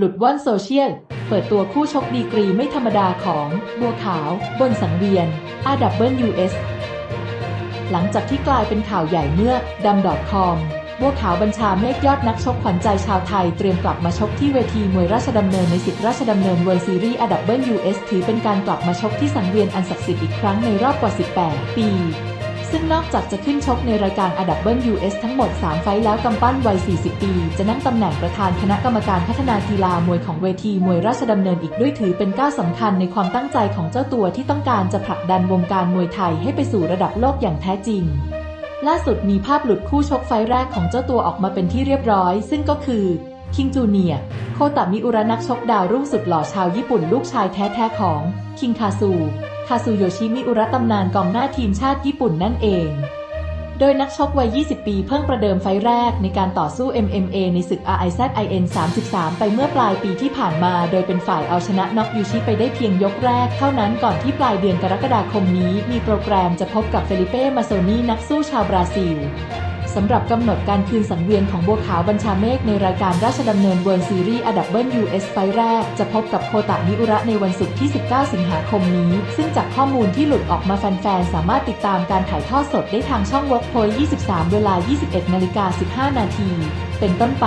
หลุดว่อนโซเชียล เปิดตัวคู่ชกดีกรีไม่ธรรมดาของ บัวขาว บนสังเวียน RWS หลังจากที่กลายเป็นข่าวใหญ่เมื่อดัม .com บัวขาวบัญชาเมฆยอดนักชกขวัญใจชาวไทย เตรียมกลับมาชกที่เวทีมวยราชดำเนินในสิทธิราชดำเนินเวิลด์ซีรีส์ RWS ถือเป็นการกลับมาชกที่สังเวียนอันศักดิ์สิทธิ์อีกครั้งในรอบกว่า 18 ปี ซึ่งนอกจากจะขึ้นชกในรายการ RWS ทั้งหมด 3 ไฟแล้วกำปั้นวัย 40 ปี จะนั่งตำแหน่งประธานคณะกรรมการพัฒนากีฬามวยของเวทีมวยราชดำเนินอีกด้วยถือเป็นก้าวสำคัญในความตั้งใจของเจ้าตัวที่ต้องการจะผลักดันวงการมวยไทยให้ไปสู่ระดับโลกอย่างแท้จริงล่าสุดมีภาพหลุดคู่ชกไฟแรกของเจ้าตัวออกมาเป็นที่เรียบร้อย ซึ่งก็คือ คิงจูเนียโคตามิอุระนักชกดาวรุ่งสุดหล่อชาวญี่ปุ่นลูกชายแท้ๆของ คิงคาซู คาซูโยชิมิอุระตำนานกองหน้าทีมชาติญี่ปุ่นนั่นเอง โดยนักชกวัย 20 ปีเพิ่งประเดิมไฟแรกในการต่อสู้ MMA ในศึก RIZIN 33 ไปเมื่อปลายปีที่ผ่านมา โดยเป็นฝ่ายเอาชนะน็อกยูชิไปได้เพียงยกแรกเท่านั้นก่อนที่ปลายเดือนกรกฎาคมนี้ มีโปรแกรมจะพบกับเฟลิเป้ มาโซนีนักสู้ชาวบราซิล สำหรับกำหนดการคืนสังเวียนของบัวขาวบัญชาเมฆในรายการราชดำเนินเวิร์ซีรีส์อดับเบิลยูเอสไฟแรก จะพบกับโคตะมิอุระในวันศุกร์ที่ 19 สิงหาคมนี้ ซึ่งจากข้อมูลที่หลุดออกมาแฟนๆ สามารถติดตามการถ่ายทอดสดได้ทางช่องวอล์กโพย23 เวลา 21 นาฬิกา 15 นาที เป็นต้นไป